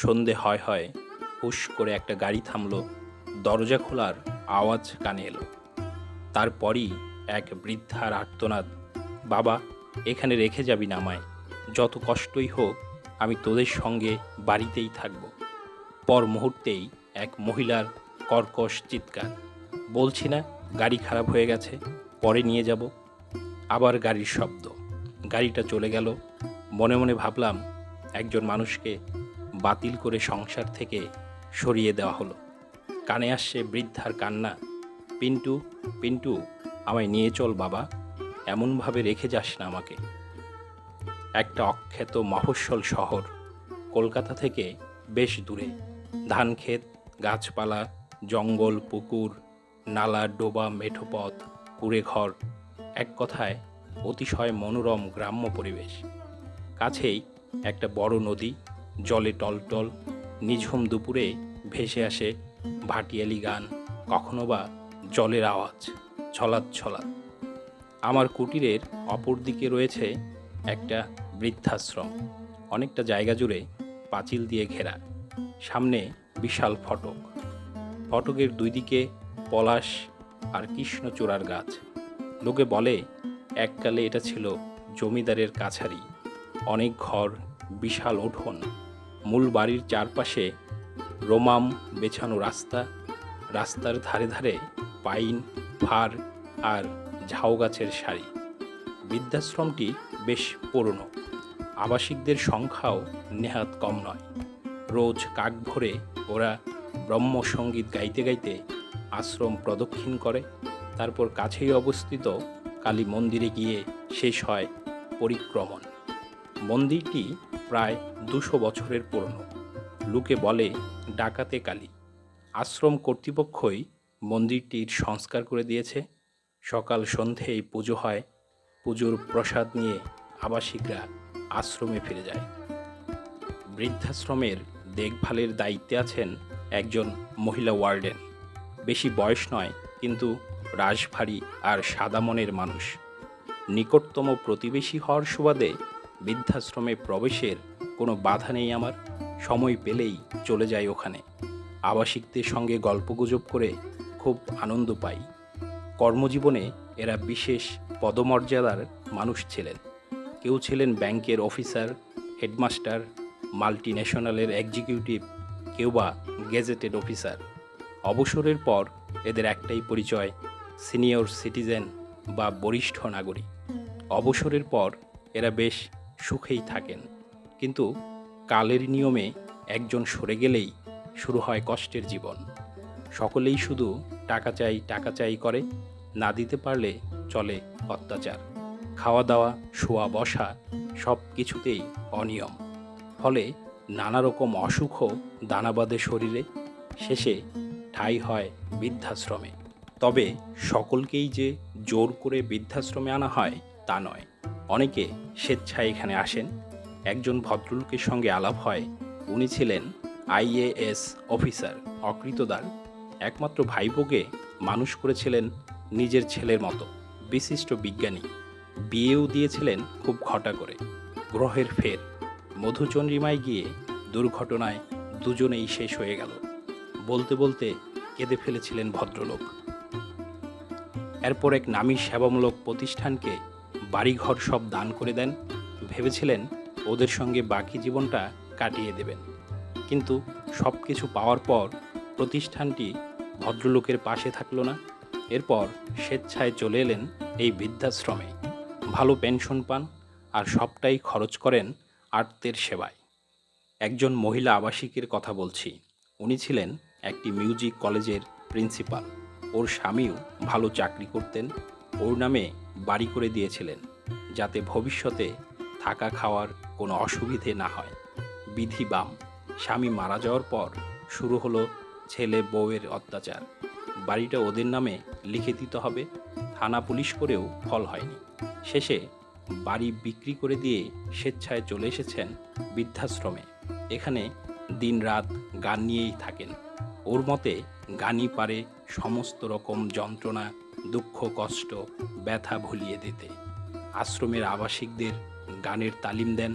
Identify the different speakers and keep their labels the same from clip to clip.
Speaker 1: সন্ধে হয় হয় হুশ করে একটা গাড়ি থামলো, দরজা খোলার আওয়াজ কানে এলো। তারপরই এক বৃদ্ধার আর্তনাদ, বাবা, এখানে রেখে যাবি না আমায়, যত কষ্টই হোক আমি তোদের সঙ্গে বাড়িতেই থাকব। পর মুহূর্তেই এক মহিলার কর্কশ চিৎকার, বলছি না, গাড়ি খারাপ হয়ে গেছে, পরে নিয়ে যাব। আবার গাড়ির শব্দ, গাড়িটা চলে গেল। মনে মনে ভাবলাম, একজন মানুষকে বাতিল করে সংসার থেকে সরিয়ে দেওয়া হলো। কানে আসছে বৃদ্ধার কান্না, পিন্টু পিন্টু, আমায় নিয়ে চল বাবা, এমনভাবে রেখে যাস না আমাকে। একটা অখ্যাত মফস্বল শহর, কলকাতা থেকে বেশ দূরে। ধান ক্ষেত গাছপালা, জঙ্গল, পুকুর, নালা, ডোবা মেঠোপথ কুড়ে ঘর, এক কথায় অতিশয় মনোরম গ্রাম্য পরিবেশ। কাছেই একটা বড় নদী জলে টলটল নিঝুম দুপুরে ভেসে আসে ভাটিয়ালি গান, কখনো বা জলের আওয়াজ, ছলাৎ ছলাৎ। আমার কুটিরের অপর দিকে রয়েছে একটা বৃদ্ধাশ্রম, অনেকটা জায়গা জুড়ে পাঁচিল দিয়ে ঘেরা, সামনে বিশাল ফটক। ফটকের দুই দিকে পলাশ আর কৃষ্ণচূড়ার গাছ। লোকে বলে, এককালে এটা ছিল জমিদারের কাছারি, অনেক ঘর, বিশাল উঠোন মূল বাড়ির চারপাশে রোমাম বেছানো রাস্তা, রাস্তার ধারে ধারে পাইন, ফার আর ঝাউ গাছের সারি। বৃদ্ধাশ্রমটি বেশ পুরনো। আবাসিকদের সংখ্যাও নেহাত কম নয়। রোজ কাক ভরে ওরা ব্রহ্মসঙ্গীত গাইতে গাইতে আশ্রম প্রদক্ষিণ করে, তারপর কাছেই অবস্থিত কালী মন্দিরে গিয়ে শেষ হয় পরিক্রমণ। মন্দিরটি প্রায় দুশো বছরের পুরনো। লোকে বলে, ডাকাতে কালী। আশ্রম কর্তৃপক্ষই মন্দিরটির সংস্কার করে দিয়েছে। সকাল সন্ধেয় পুজো হয়। পুজোর প্রসাদ নিয়ে আবাসিকরা আশ্রমে ফিরে যায়। বৃদ্ধাশ্রমের দেখভালের দায়িত্বে আছেন একজন মহিলা ওয়ার্ডেন। বেশি বয়স নয়, কিন্তু রাশভারী আর সাদা মনের মানুষ। নিকটতম প্রতিবেশী হওয়ার সুবাদে বৃদ্ধাশ্রমে প্রবেশের কোনো বাধা নেই আমার। সময় পেলেই চলে যাই ওখানে। আবাসিকদের সঙ্গে গল্পগুজব করে খুব আনন্দ পাই। কর্মজীবনে এরা বিশেষ পদমর্যাদার মানুষ ছিলেন। কেউ ছিলেন ব্যাংকের অফিসার, হেডমাস্টার মাল্টি ন্যাশনালের এক্সিকিউটিভ, কেউ বা গেজেটেড অফিসার। অবসরের পর এদের একটাই পরিচয়, সিনিয়র সিটিজেন বা বরিষ্ঠ নাগরিক। অবসরের পর এরা বেশ সুখেই থাকেন। কিন্তু কালের নিয়মে একজন সরে গেলেই শুরু হয় কষ্টের জীবন। সকলেই শুধু টাকা চাই টাকা চাই করে, না দিতে পারলে চলে অত্যাচার। খাওয়া দাওয়া শোয়া বসা সব কিছুতেই অনিয়ম। ফলে নানা রকম অসুখও দানাবাদে শরীরে, শেষে ঠাঁই হয় বৃদ্ধাশ্রমে। তবে সকলকেই যে জোর করে বৃদ্ধাশ্রমে আনা হয় তা নয়। অনেকে স্বেচ্ছায় এখানে আসেন। একজন ভদ্রলোকের সঙ্গে আলাপ হয়। উনি ছিলেন আইএএস অফিসার, অকৃতদার। একমাত্র ভাইপোকে মানুষ করেছিলেন নিজের ছেলের মতো, বিশিষ্ট বিজ্ঞানী। বিয়েও দিয়েছিলেন খুব ঘটা করে। গ্রহের ফের মধুচন্দ্রিমায় গিয়ে দুর্ঘটনায় দুজনেই শেষ হয়ে গেল। বলতে বলতে কেঁদে ফেলেছিলেন ভদ্রলোক। এরপর এক নামী সেবামূলক প্রতিষ্ঠানকে বাড়িঘর সব দান করে দেন। ভেবেছিলেন ওদের সঙ্গে বাকি জীবনটা কাটিয়ে দেবেন। কিন্তু সব কিছু পাওয়ার পর প্রতিষ্ঠানটি ভদ্রলোকের পাশে থাকল না। এরপর স্বেচ্ছায় চলে এলেন এই বৃদ্ধাশ্রমে। ভালো পেনশন পান আর সবটাই খরচ করেন আর্তের সেবায়। একজন মহিলা আবাসিকের কথা বলছি। উনি ছিলেন একটি মিউজিক কলেজের প্রিন্সিপাল। ওর স্বামীও ভালো চাকরি করতেন। ওর নামে বাড়ি করে দিয়েছিলেন, যাতে ভবিষ্যতে থাকা খাওয়ার কোনো অসুবিধে না হয়। বিধি বাম, স্বামী মারা যাওয়ার পর শুরু হলো ছেলে বউয়ের অত্যাচার। বাড়িটা ওদের নামে লিখে দিতে হবে, থানা পুলিশ করেও ফল হয়নি। শেষে বাড়ি বিক্রি করে দিয়ে স্বেচ্ছায় চলে এসেছেন বৃদ্ধাশ্রমে। এখানে দিনরাত গান নিয়েই থাকেন। ওর মতে গানই পারে সমস্ত রকম যন্ত্রণা, দুঃখ, কষ্ট, ব্যথা ভুলিয়ে দিতে। আশ্রমের আবাসিকদের গানের তালিম দেন,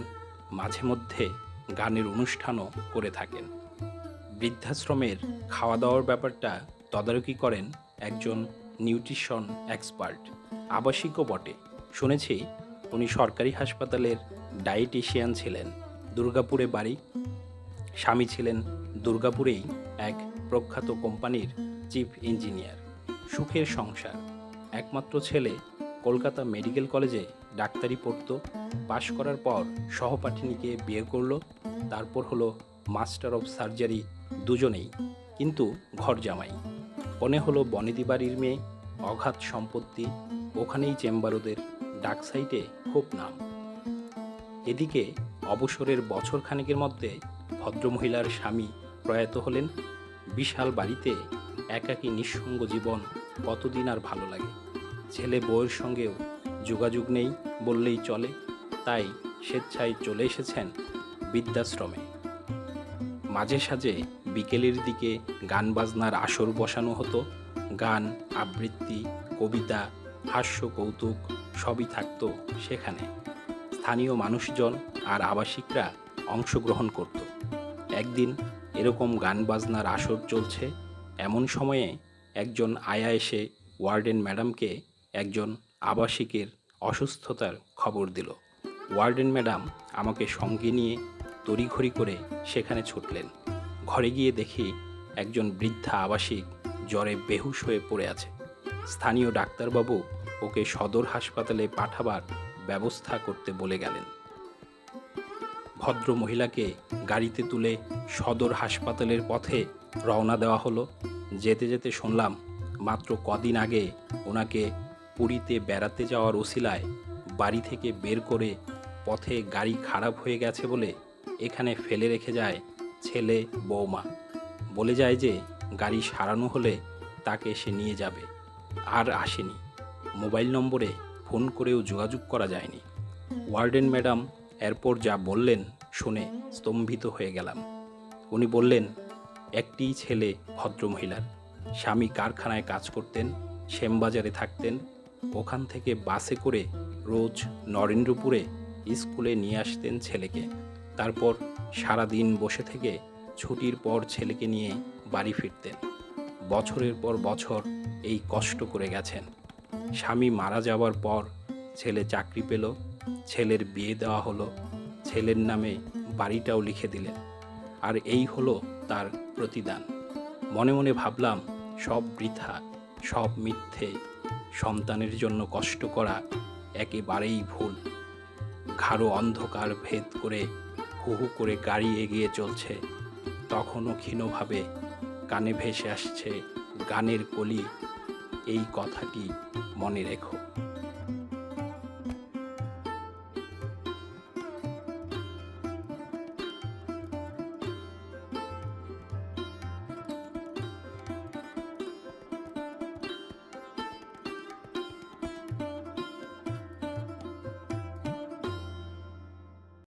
Speaker 1: মাঝে মধ্যে গানের অনুষ্ঠানও করে থাকেন। বৃদ্ধাশ্রমের খাওয়া দাওয়ার ব্যাপারটা তদারকি করেন একজন নিউট্রিশন এক্সপার্ট। আবাসিকও বটে। শুনেছি, উনি সরকারি হাসপাতালের ডায়েটিশিয়ান ছিলেন, দুর্গাপুরে বাড়ি। স্বামী ছিলেন দুর্গাপুরেই এক প্রখ্যাত কোম্পানির চিফ ইঞ্জিনিয়ার। সুখের সংসার। একমাত্র ছেলে কলকাতা মেডিকেল কলেজে ডাক্তারি পড়তো, পাশ করার পর সহপাঠিনীকে বিয়ে করল, তারপর হলো মাস্টার অফ সার্জারি দুজনেই, কিন্তু ঘর জামাই মনে হলো বনেদি বাড়ির মেয়ে অগাধ সম্পত্তি, ওখানেই চেম্বার ওদের ডাক সাইটে খুব নাম। এদিকে অবসরের বছর খানেকের মধ্যে ভদ্রমহিলার স্বামী প্রয়াত হলেন, বিশাল বাড়িতে একাকী নিঃসঙ্গ জীবন কতদিন আর ভালো লাগে? ছেলে বউয়ের সঙ্গেও যোগাযোগ নেই বললেই চলে, তাই স্বেচ্ছায় চলে এসেছেন বৃদ্ধাশ্রমে। মাঝে সাঝে বিকেলের দিকে গান বাজনার আসর বসানো হতো, গান, আবৃত্তি, কবিতা, হাস্য, কৌতুক সবই থাকতো সেখানে। স্থানীয় মানুষজন আর আবাসিকরা অংশগ্রহণ করত। একদিন এরকম গান বাজনার আসর চলছে এমন সময়ে একজন আয়া এসে ওয়ার্ডেন ম্যাডামকে একজন আবাসিকের অসুস্থতার খবর দিল। ওয়ার্ডেন ম্যাডাম আমাকে সঙ্গে নিয়ে তড়িঘড়ি করে সেখানে ছুটলেন। ঘরে গিয়ে দেখি একজন বৃদ্ধা আবাসিক জ্বরে বেহুশ হয়ে পড়ে আছে। স্থানীয় ডাক্তারবাবু ওকে সদর হাসপাতালে পাঠাবার ব্যবস্থা করতে বলে গেলেন। ভদ্র মহিলাকে গাড়িতে তুলে সদর হাসপাতালের পথে রওনা দেওয়া হলো। যেতে যেতে শুনলাম, মাত্র কদিন আগে ওনাকে পুরীতে বেড়াতে যাওয়ার ওসিলায় বাড়ি থেকে বের করে পথে গাড়ি খারাপ হয়ে গেছে বলে এখানে ফেলে রেখে যায় ছেলে বৌমা। বলে যায় যে, গাড়ি সারানো হলে তাকে সে নিয়ে যাবে, আর আসেনি। মোবাইল নম্বরে ফোন করেও যোগাযোগ করা যায়নি। ওয়ার্ডেন ম্যাডাম এরপর যা বললেন শুনে স্তম্ভিত হয়ে গেলাম। উনি বললেন একটিই ছেলে ভদ্রমহিলার। স্বামী কারখানায় কাজ করতেন, শ্যামবাজারে থাকতেন, ওখান থেকে বাসে করে রোজ নরেন্দ্রপুরে স্কুলে নিয়ে আসতেন ছেলেকে। তারপর সারা দিন বসে থেকে ছুটির পর ছেলেকে নিয়ে বাড়ি ফিরতেন। বছরের পর বছর এই কষ্ট করে গেছেন। স্বামী মারা যাওয়ার পর ছেলে চাকরি পেল, ছেলের বিয়ে দেওয়া হলো, ছেলের নামে বাড়িটাও লিখে দিলেন। আর এই হলো তার প্রতিদান। মনে মনে ভাবলাম, সব বৃথা, সব মিথ্যে, সন্তানের জন্য কষ্ট করা একেবারেই ভুল। ঘাড়ো অন্ধকার ভেদ করে হু হু করে গাড়ি এগিয়ে চলছে। তখনও ক্ষীণভাবে কানে ভেসে আসছে গানের কলি। এই কথাটি মনে রেখো।